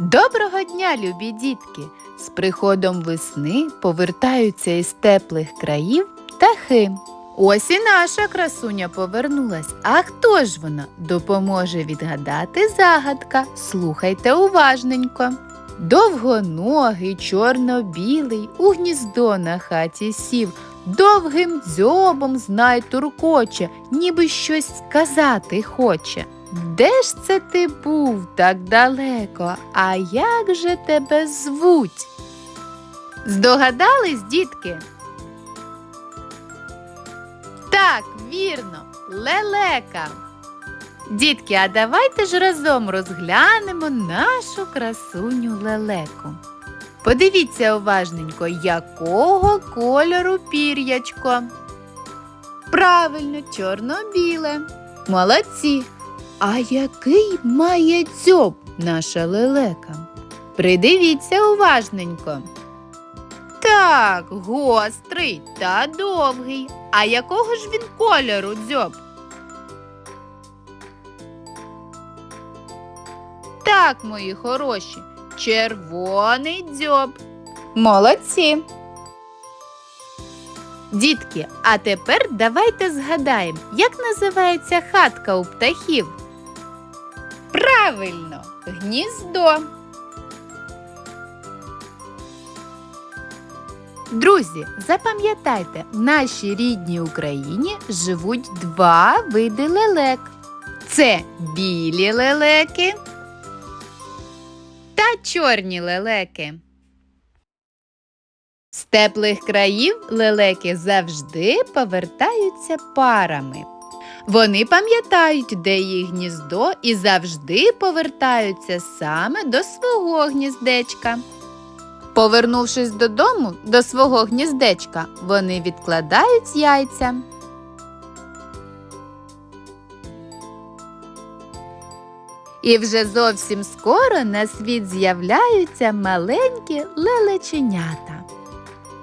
Доброго дня, любі дітки! З приходом весни повертаються із теплих країв птахи. Ось і наша красуня повернулась. А хто ж вона? Допоможе відгадати загадка. Слухайте уважненько. Довгоногий, чорно-білий, у гніздо на хаті сів, довгим дзьобом знай туркоче, ніби щось сказати хоче. Де ж це ти був так далеко? А як же тебе звуть? Здогадались, дітки? Так, вірно, лелека. Дітки, а давайте ж разом розглянемо нашу красуню лелеку. Подивіться уважненько, якого кольору пір'ячко. Правильно, чорно-біле. Молодці. А який має дзьоб наша лелека? Придивіться уважненько. Так, гострий та довгий. А якого ж він кольору дзьоб? Так, мої хороші, червоний дзьоб. Молодці. Дітки, а тепер давайте згадаємо, як називається хатка у птахів. Правильно, гніздо. Друзі, запам'ятайте, в нашій рідній Україні живуть два види лелек. Це білі лелеки та чорні лелеки. З теплих країв лелеки завжди повертаються парами. Вони пам'ятають, де їх гніздо, і завжди повертаються саме до свого гніздечка. Повернувшись додому до свого гніздечка, вони відкладають яйця. І вже зовсім скоро на світ з'являються маленькі лелеченята.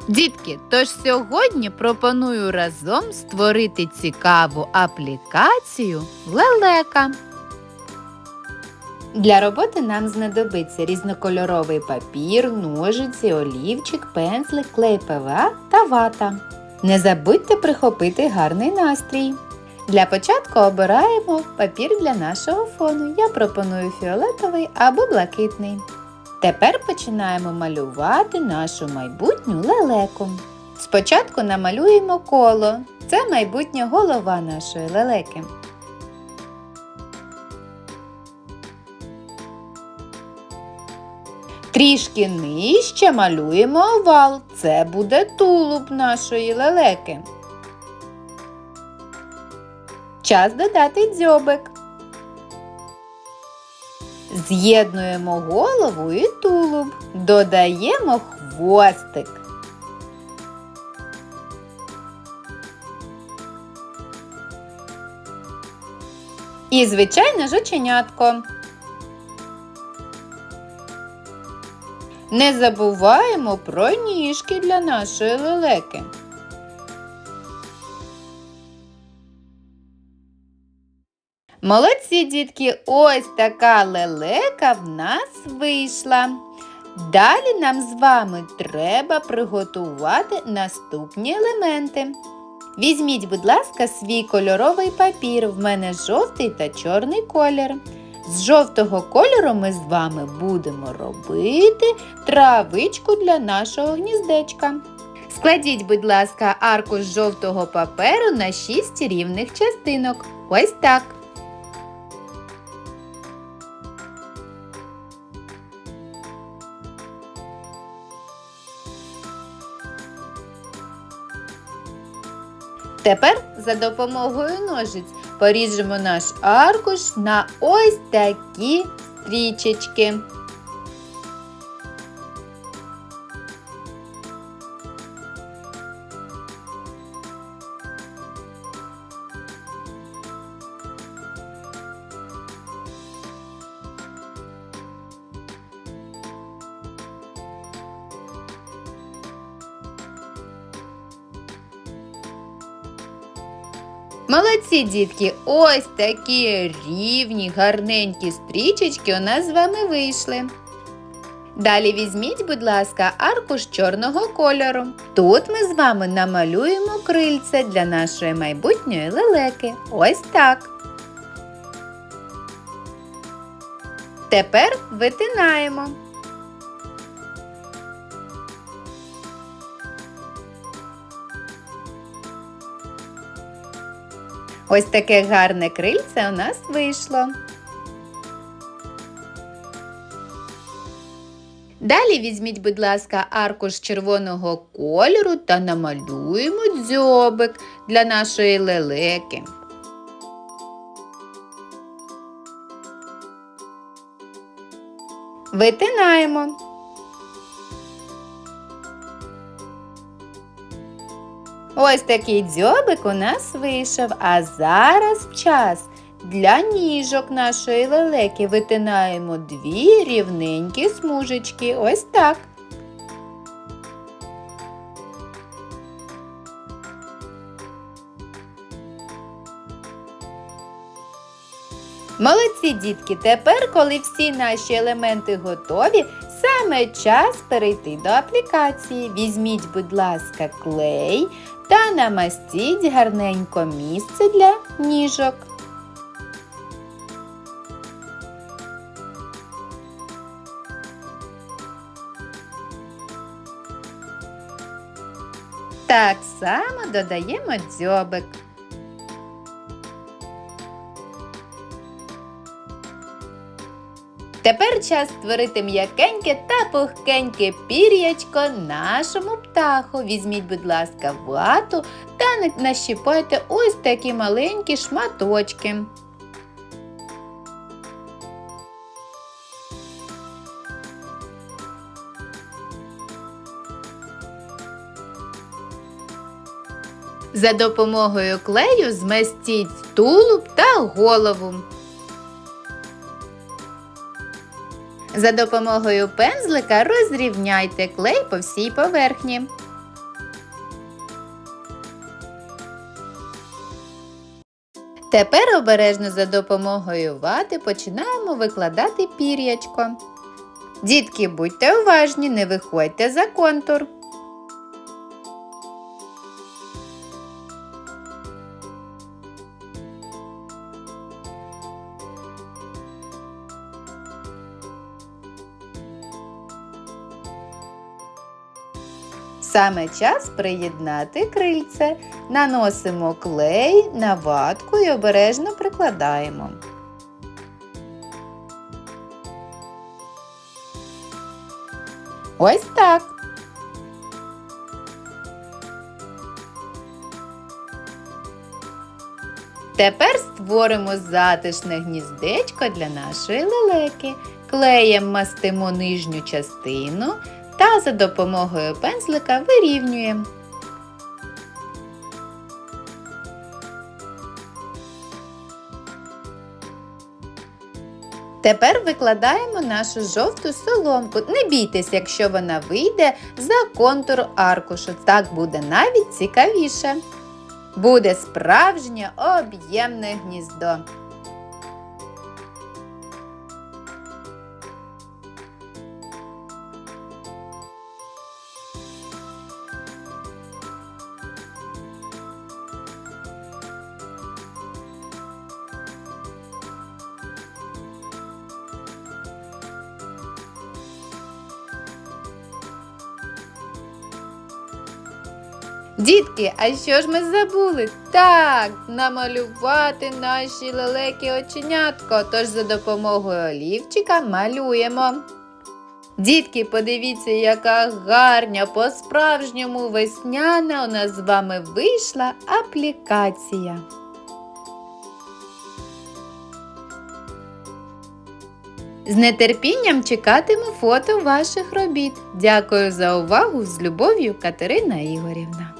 Дітки, тож сьогодні пропоную разом створити цікаву аплікацію лелека. Для роботи нам знадобиться різнокольоровий папір, ножиці, олівчик, пензлик, клей ПВА та вата. Не забудьте прихопити гарний настрій. Для початку обираємо папір для нашого фону. Я пропоную фіолетовий або блакитний. Тепер починаємо малювати нашу майбутню лелеку. Спочатку намалюємо коло. Це майбутня голова нашої лелеки. Трішки нижче малюємо овал. Це буде тулуб нашої лелеки. Час додати дзьобик. З'єднуємо голову і тулуб. Додаємо хвостик. І, звичайно, жученятко. Не забуваємо про ніжки для нашої лелеки. Молодці, дітки, ось така лелека в нас вийшла. Далі нам з вами треба приготувати наступні елементи. Візьміть, будь ласка, свій кольоровий папір. В мене жовтий та чорний колір. З жовтого кольору ми з вами будемо робити травичку для нашого гніздечка. Складіть, будь ласка, аркуш жовтого паперу на 6 рівних частинок. Ось так. Тепер за допомогою ножиць поріжемо наш аркуш на ось такі стрічечки. Молодці, дітки! Ось такі рівні, гарненькі стрічечки у нас з вами вийшли. Далі візьміть, будь ласка, аркуш чорного кольору. Тут ми з вами намалюємо крильце для нашої майбутньої лелеки. Ось так. Тепер витинаємо. Ось таке гарне крильце у нас вийшло. Далі візьміть, будь ласка, аркуш червоного кольору та намалюємо дзьобик для нашої лелеки. Витинаємо. Ось такий дзьобик у нас вийшов, а зараз час для ніжок нашої лелеки витинаємо дві рівненькі смужечки. Ось так. Молодці дітки! Тепер, коли всі наші елементи готові, саме час перейти до аплікації. Візьміть, будь ласка, клей та намастіть гарненько місце для ніжок. Так само додаємо дзьобик. Тепер час створити м'якеньке та пухкеньке пір'ячко нашому птаху. Візьміть, будь ласка, вату та нащіпайте ось такі маленькі шматочки. За допомогою клею зместіть тулуб та голову. За допомогою пензлика розрівняйте клей по всій поверхні. Тепер обережно за допомогою вати починаємо викладати пір'ячко. Дітки, будьте уважні, не виходьте за контур. Саме час приєднати крильце. Наносимо клей на ватку і обережно прикладаємо. Ось так. Тепер створимо затишне гніздечко для нашої лелеки. Клеєм мастимо нижню частину та за допомогою пензлика вирівнюємо. Тепер викладаємо нашу жовту соломку. Не бійтесь, якщо вона вийде за контур аркушу. Так буде навіть цікавіше. Буде справжнє об'ємне гніздо. Дітки, а що ж ми забули? Так, намалювати наші лелеки оченятко, тож за допомогою олівчика малюємо. Дітки, подивіться, яка гарня, по-справжньому весняна у нас з вами вийшла аплікація. З нетерпінням чекатиму фото ваших робіт. Дякую за увагу з любов'ю Катерина Ігорівна.